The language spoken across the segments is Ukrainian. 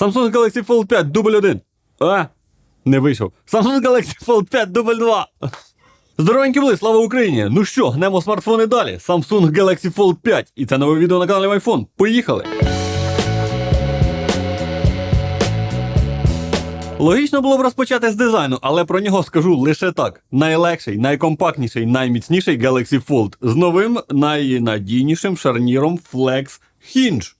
Samsung Galaxy Fold 5 дубль 1. А? Не вийшов. Samsung Galaxy Fold 5 дубль 2. Здоровенькі були, слава Україні! Ну що, гнемо смартфони далі. Samsung Galaxy Fold 5. І це нове відео на каналі iPhone. Поїхали! Логічно було б розпочати з дизайну, але про нього скажу лише так: найлегший, найкомпактніший, найміцніший Galaxy Fold з новим найнадійнішим шарніром Flex Hinge.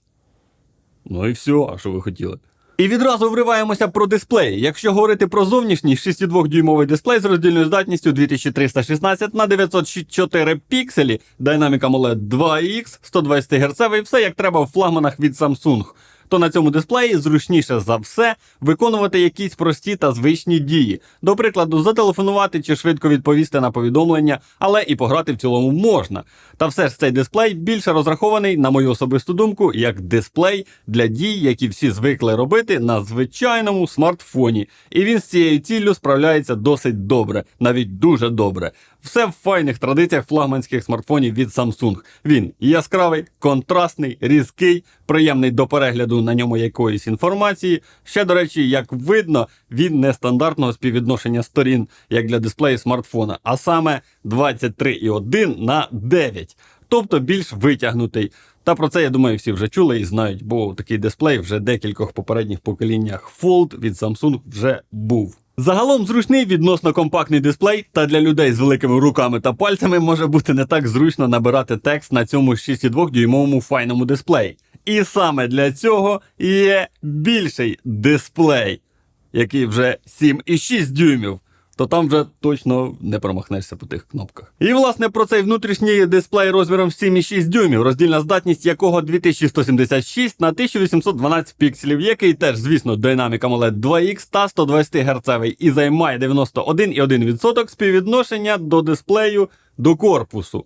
Ну і все, а що ви хотіли? І відразу вриваємося про дисплей. Якщо говорити про зовнішній 6,2-дюймовий дисплей з роздільною здатністю 2316 на 904 пікселі, Dynamic AMOLED 2X, 120 Гц, все як треба в флагманах від Samsung. То на цьому дисплеї зручніше за все виконувати якісь прості та звичні дії. До прикладу, зателефонувати чи швидко відповісти на повідомлення, але і пограти в цілому можна. Та все ж цей дисплей більше розрахований, на мою особисту думку, як дисплей для дій, які всі звикли робити на звичайному смартфоні. І він з цією ціллю справляється досить добре, навіть дуже добре. Все в файних традиціях флагманських смартфонів від Samsung. Він яскравий, контрастний, різкий, приємний до перегляду на ньому якоїсь інформації. Ще, до речі, як видно, він не стандартного співвідношення сторін, як для дисплею смартфона, а саме 23,1 на 9, тобто більш витягнутий. Та про це я думаю, всі вже чули і знають, бо такий дисплей вже декількох попередніх поколіннях Fold від Samsung вже був. Загалом зручний відносно компактний дисплей, та для людей з великими руками та пальцями може бути не так зручно набирати текст на цьому 6,2-дюймовому файному дисплеї. І саме для цього є більший дисплей, який вже 7,6 дюймів. То там вже точно не промахнешся по тих кнопках. І власне про цей внутрішній дисплей розміром 7,6 дюймів, роздільна здатність якого 2176 на 1812 пікселів, який теж, звісно, Dynamic AMOLED 2X та 120 Гц і займає 91,1% співвідношення до дисплею до корпусу.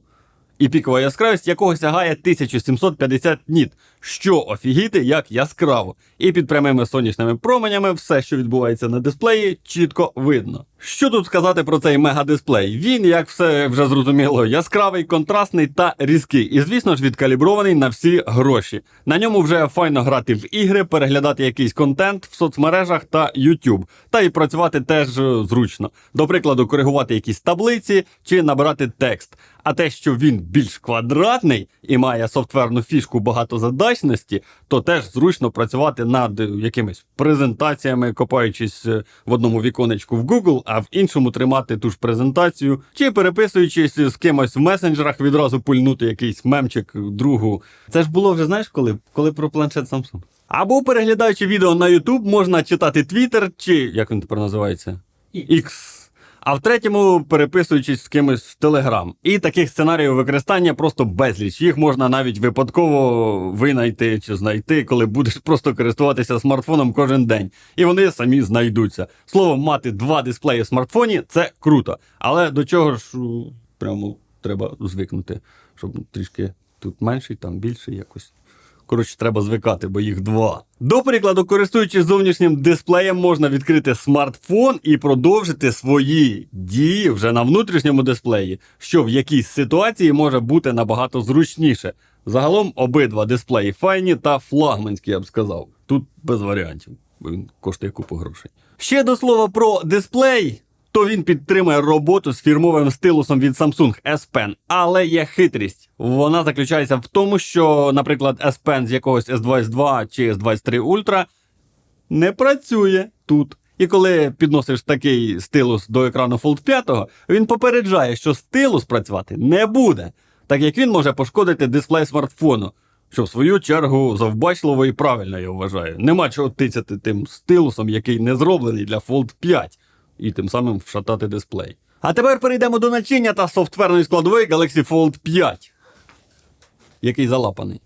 І пікова яскравість якого сягає 1750 ніт, що офігіти як яскраво. І під прямими сонячними променями все, що відбувається на дисплеї, чітко видно. Що тут сказати про цей мегадисплей? Він, як все вже зрозуміло, яскравий, контрастний та різкий. І, звісно ж, відкалібрований на всі гроші. На ньому вже файно грати в ігри, переглядати якийсь контент в соцмережах та YouTube. Та і працювати теж е, зручно. До прикладу, коригувати якісь таблиці чи набирати текст. А те, що він більш квадратний і має софтверну фішку багатозадачності, то теж зручно працювати над якимись презентаціями, копаючись е, в одному віконечку в Google, а в іншому тримати ту ж презентацію, чи переписуючись з кимось в месенджерах, відразу пульнути якийсь мемчик другу. Це ж було вже знаєш коли? Коли про планшет Samsung. Або переглядаючи відео на YouTube, можна читати Twitter, чи як він тепер називається? X. А в третьому переписуючись з кимось в Телеграм. І таких сценаріїв використання просто безліч. Їх можна навіть випадково винайти чи знайти, коли будеш просто користуватися смартфоном кожен день. І вони самі знайдуться. Словом, мати два дисплеї в смартфоні це круто. Але до чого ж прямо треба звикнути, щоб трішки тут менший, там більший якось. Коротше, треба звикати, бо їх два. До прикладу, користуючись зовнішнім дисплеєм, можна відкрити смартфон і продовжити свої дії вже на внутрішньому дисплеї, що в якійсь ситуації може бути набагато зручніше. Загалом обидва дисплеї файні та флагманські, я б сказав. Тут без варіантів, бо він коштує купу грошей. Ще до слова про дисплей. То він підтримує роботу з фірмовим стилусом від Samsung S Pen. Але є хитрість. Вона заключається в тому, що, наприклад, S Pen з якогось S22 чи S23 Ultra не працює тут. І коли підносиш такий стилус до екрану Fold 5, він попереджає, що стилус працювати не буде, так як він може пошкодити дисплей смартфону. Що в свою чергу завбачливо і правильно я вважаю. Нема чого тицяти тим стилусом, який не зроблений для Fold 5, і тим самим вшатати дисплей. А тепер перейдемо до начиння та софтверної складової Galaxy Fold 5, який залапаний.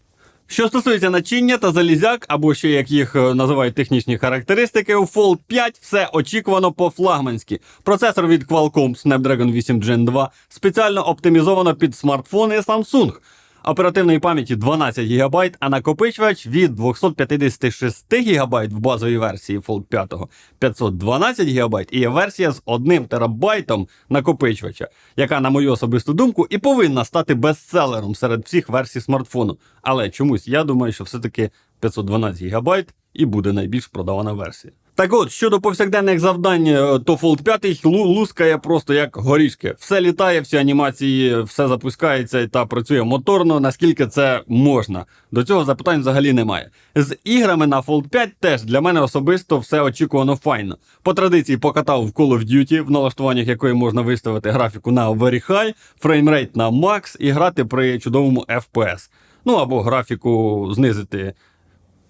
Що стосується начиння та залізяк, або ще як їх е, називають технічні характеристики, у Fold 5 все очікувано по-флагманськи. Процесор від Qualcomm Snapdragon 8 Gen 2 спеціально оптимізовано під смартфони Samsung. Оперативної пам'яті 12 ГБ, а накопичувач від 256 ГБ в базовій версії Fold 5 512 ГБ і є версія з 1 терабайтом накопичувача, яка, на мою особисту думку, і повинна стати бестселером серед всіх версій смартфону. Але чомусь я думаю, що все-таки 512 ГБ і буде найбільш продавана версія. Так от, щодо повсякденних завдань, то Fold 5 лу- лускає просто як горішки. Все літає, всі анімації, все запускається та працює моторно, наскільки це можна. До цього запитань взагалі немає. З іграми на Fold 5 теж для мене особисто все очікувано файно. По традиції покатав в Call of Duty, в налаштуваннях якої можна виставити графіку на Very High, фреймрейт на Max і грати при чудовому FPS. Ну або графіку знизити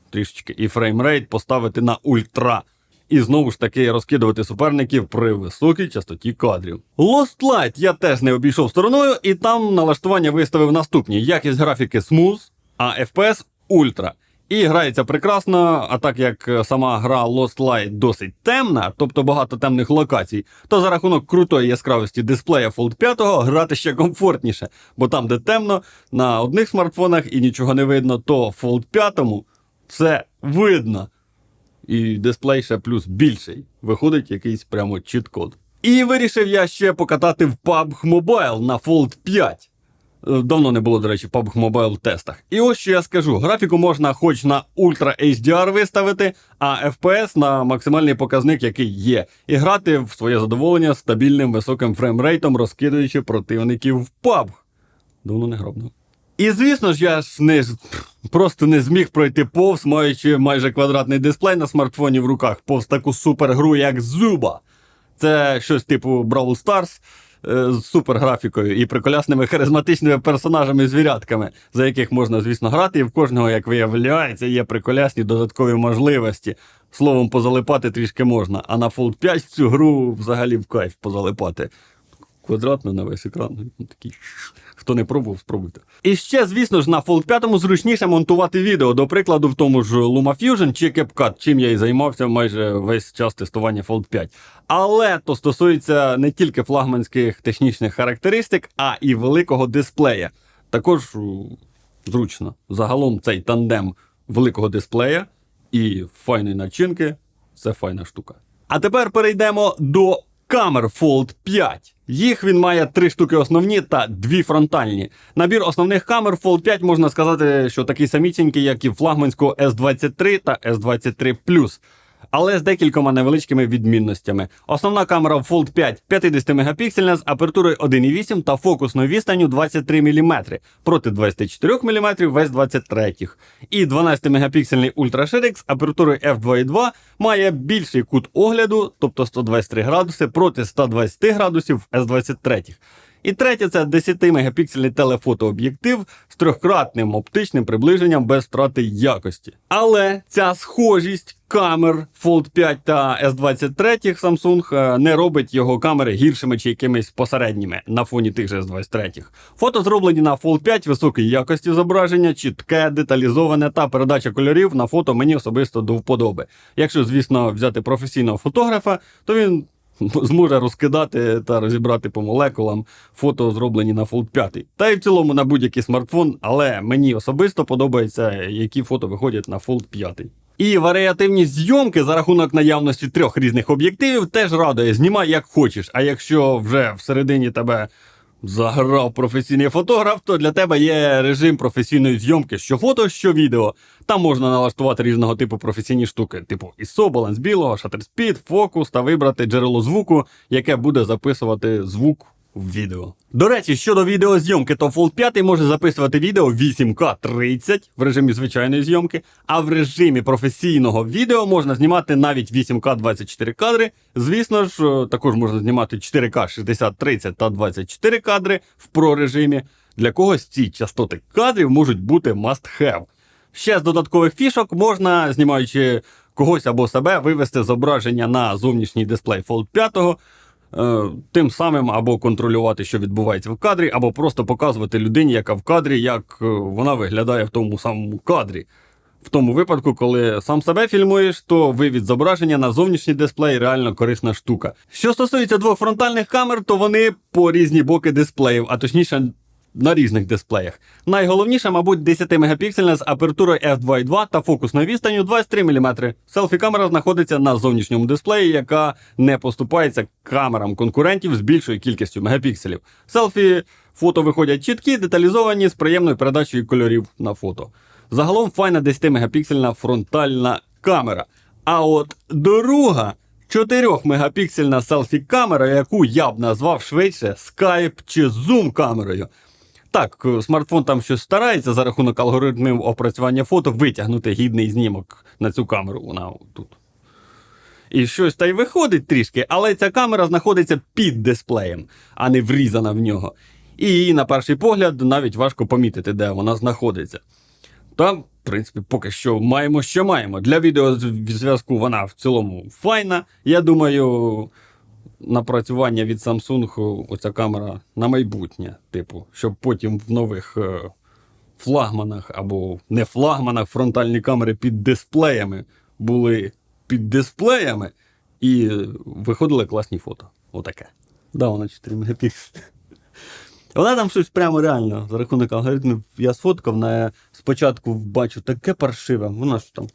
трішечки і фреймрейт поставити на ультра. І знову ж таки розкидувати суперників при високій частоті кадрів. Lost Light я теж не обійшов стороною, і там налаштування виставив наступні: якість графіки Smooth, а FPS Ultra. І грається прекрасно, а так як е, сама гра Lost Light досить темна, тобто багато темних локацій, то за рахунок крутої яскравості дисплея Fold 5 грати ще комфортніше, бо там, де темно, на одних смартфонах і нічого не видно, то Fold 5 це видно. І дисплей ще плюс більший. Виходить якийсь прямо чіт-код. І вирішив я ще покатати в PUBG Mobile на Fold 5. Е, Давно не було, до речі, PUBG Mobile в тестах. І ось що я скажу: графіку можна хоч на Ultra HDR виставити, а FPS на максимальний показник, який є, і грати в своє задоволення стабільним високим фреймрейтом, розкидуючи противників в PUBG. Давно не грав. ну. І звісно ж, я ж не просто не зміг пройти повз, маючи майже квадратний дисплей на смартфоні в руках, повз таку супергру, як Зуба. Це щось типу Brawl Stars е, з суперграфікою і приколясними харизматичними персонажами звірятками, за яких можна, звісно, грати, і в кожного, як виявляється, є приколясні додаткові можливості. Словом, позалипати трішки можна, а на Fold 5 в цю гру взагалі в кайф позалипати. Квадратно на весь екран. Ну, Такий. Хто не пробував, спробуйте. І ще, звісно ж, на Fold 5 зручніше монтувати відео, до прикладу, в тому ж LumaFusion чи CapCut, чим я і займався майже весь час тестування Fold 5. Але то стосується не тільки флагманських технічних характеристик, а і великого дисплея. Також зручно. Загалом цей тандем великого дисплея і файної начинки це файна штука. А тепер перейдемо до камер Fold 5. Їх він має три штуки основні та дві фронтальні. Набір основних камер Fold 5 можна сказати, що такий самітінький, як і флагманського S23 та S23 але з декількома невеличкими відмінностями. Основна камера Fold 5 50 мегапіксельна з апертурою 1,8 та фокусною відстанню 23 мм проти 24 мм весь 23. І 12 мегапіксельний ультраширик з апертурою f2.2 має більший кут огляду, тобто 123 градуси проти 120 градусів в S23. І третє це 10-мегапіксельний телефотооб'єктив з трьохкратним оптичним приближенням без втрати якості. Але ця схожість камер Fold 5 та S23 Samsung е, не робить його камери гіршими чи якимись посередніми на фоні тих же S23. Фото зроблені на Fold 5 високої якості зображення, чітке, деталізоване та передача кольорів на фото мені особисто до вподоби. Якщо, звісно, взяти професійного фотографа, то він зможе розкидати та розібрати по молекулам фото, зроблені на Fold 5. Та й в цілому на будь-який смартфон, але мені особисто подобається, які фото виходять на Fold 5. І варіативність зйомки за рахунок наявності трьох різних об'єктивів теж радує. Знімай як хочеш. А якщо вже всередині тебе заграв професійний фотограф, то для тебе є режим професійної зйомки, що фото, що відео. Там можна налаштувати різного типу професійні штуки, типу ISO, баланс білого, шатерспід, фокус та вибрати джерело звуку, яке буде записувати звук відео. До речі, щодо відеозйомки, то Fold 5 може записувати відео 8К 30 в режимі звичайної зйомки, а в режимі професійного відео можна знімати навіть 8К 24 кадри. Звісно ж, е, також можна знімати 4К 60, 30 та 24 кадри в про режимі. Для когось ці частоти кадрів можуть бути must-have. Ще з додаткових фішок можна, знімаючи когось або себе, вивести зображення на зовнішній дисплей Fold 5, е, тим самим або контролювати, що відбувається в кадрі, або просто показувати людині, яка в кадрі, як е, вона виглядає в тому самому кадрі. В тому випадку, коли сам себе фільмуєш, то вивід зображення на зовнішній дисплей реально корисна штука. Що стосується двох фронтальних камер, то вони по різні боки дисплеїв, а точніше на різних дисплеях. Найголовніше, мабуть, 10-мегапіксельна з апертурою f2.2 та фокусною відстанню 23 мм. Селфі-камера знаходиться на зовнішньому дисплеї, яка не поступається камерам конкурентів з більшою кількістю мегапікселів. Селфі фото виходять чіткі, деталізовані з приємною передачею кольорів на фото. Загалом файна 10-мегапіксельна фронтальна камера. А от друга 4-мегапіксельна селфі-камера, яку я б назвав швидше Skype чи Zoom камерою. Так, е, смартфон там щось старається за рахунок алгоритмів опрацювання фото витягнути гідний знімок на цю камеру. Вона тут. І щось та й виходить трішки, але ця камера знаходиться під дисплеєм, а не врізана в нього. І її, на перший погляд, навіть важко помітити, де вона знаходиться. Там, в принципі, поки що маємо, що маємо. Для відеозв'язку вона в цілому файна. Я думаю, напрацювання від Samsung оця камера на майбутнє, типу, щоб потім в нових е, флагманах або не флагманах фронтальні камери під дисплеями були під дисплеями і виходили класні фото. Отаке. Да, вона 4 мегапікселі. Вона там щось прямо реально за рахунок алгоритмів. Я сфоткав, на спочатку бачу таке паршиве, вона ж там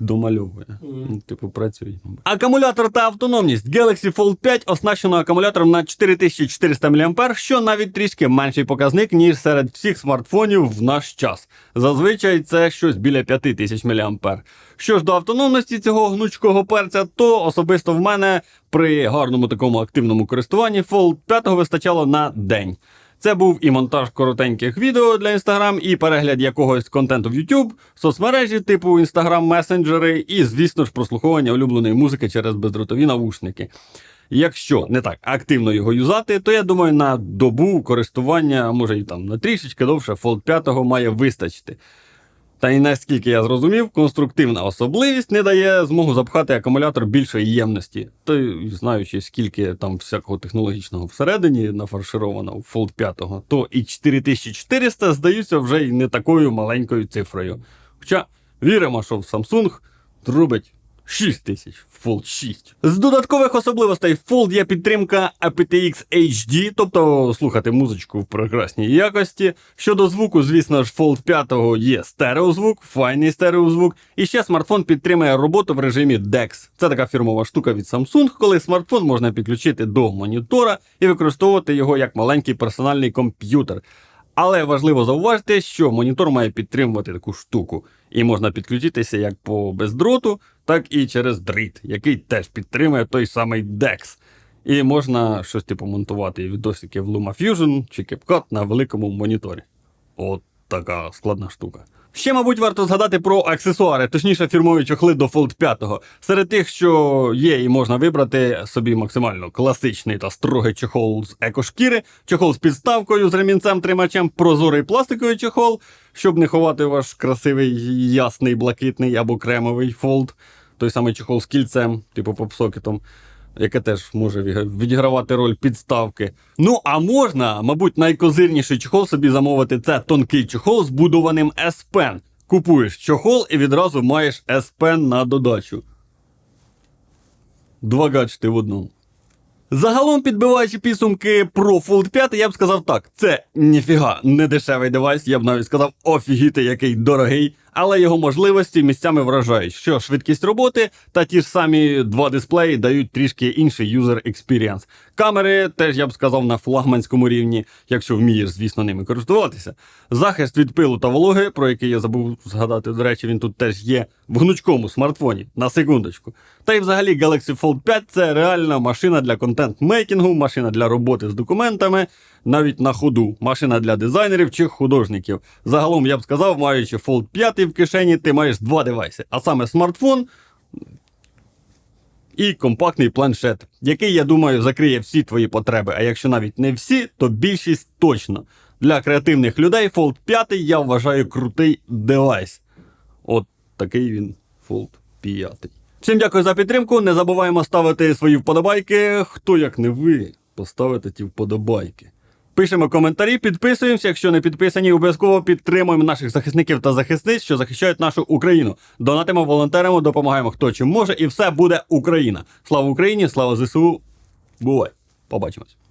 домальовує. Ну, Типу, працює. Акумулятор та автономність. Galaxy Fold 5 оснащено акумулятором на 4400 мАh, що навіть трішки менший показник, ніж серед всіх смартфонів в наш час. Зазвичай це щось біля 5000 мАh. Що ж до автономності цього гнучкого перця, то особисто в мене при гарному такому активному користуванні Fold 5 вистачало на день. Це був і монтаж коротеньких відео для Instagram, і перегляд якогось контенту в YouTube, соцмережі типу Instagram месенджери, і, звісно ж, прослуховування улюбленої музики через бездротові навушники. Якщо не так активно його юзати, то я думаю, на добу користування, може і там на трішечки довше, Fold 5 має вистачити. Та й наскільки я зрозумів, конструктивна особливість не дає змогу запхати акумулятор більшої ємності. Та й знаючи, скільки там всякого технологічного всередині нафаршировано у Fold 5, то і 4400 здаються вже й не такою маленькою цифрою. Хоча віримо, що в Samsung зробить 6000 в Fold 6. З додаткових особливостей Fold є підтримка aptX HD, тобто слухати музичку в прекрасній якості. Щодо звуку, звісно ж, Fold 5 є стереозвук, файний стереозвук. І ще смартфон підтримує роботу в режимі DeX. Це така фірмова штука від Samsung, коли смартфон можна підключити до монітора і використовувати його як маленький персональний комп'ютер. Але важливо зауважити, що монітор має підтримувати таку штуку, і можна підключитися як по бездроту, так і через дріт, який теж підтримує той самий DeX. І можна щось типу монтувати відосики в LumaFusion чи CapCut на великому моніторі. От така складна штука. Ще, мабуть, варто згадати про аксесуари, точніше фірмові чохли до Fold 5. Серед тих, що є і можна вибрати собі максимально класичний та строгий чохол з екошкіри, чохол з підставкою з ремінцем-тримачем, прозорий пластиковий чохол, щоб не ховати ваш красивий ясний блакитний або кремовий фолд, той самий чохол з кільцем, типу попсокетом яке теж може відігравати роль підставки. Ну, а можна, мабуть, найкозирніший чохол собі замовити це тонкий чохол з будованим S-Pen. Купуєш чохол і відразу маєш S-Pen на додачу. Два гаджети в одному. Загалом, підбиваючи підсумки про Fold 5, я б сказав так: це ніфіга не дешевий девайс, я б навіть сказав, офігіти, який дорогий, але його можливості місцями вражають, що швидкість роботи та ті ж самі два дисплеї дають трішки інший user experience. Камери теж я б сказав на флагманському рівні, якщо вмієш, звісно, ними користуватися. Захист від пилу та вологи, про який я забув згадати, до речі, він тут теж є в гнучкому смартфоні, на секундочку. Та й взагалі Galaxy Fold 5 це реальна машина для контент-мейкінгу, машина для роботи з документами, навіть на ходу, машина для дизайнерів чи художників. Загалом я б сказав, маючи Fold 5 в кишені, ти маєш два девайси, а саме смартфон і компактний планшет, який, я думаю, закриє всі твої потреби. А якщо навіть не всі, то більшість точно. Для креативних людей Fold 5 я вважаю крутий девайс. От такий він Fold 5. Всім дякую за підтримку. Не забуваємо ставити свої вподобайки. Хто як не ви, поставите ті вподобайки. Пишемо коментарі, підписуємося. Якщо не підписані, обов'язково підтримуємо наших захисників та захисниць, що захищають нашу Україну. Донатимо, волонтеримо, допомагаємо хто чим може, і все буде Україна. Слава Україні, слава ЗСУ. Бувай! Побачимось.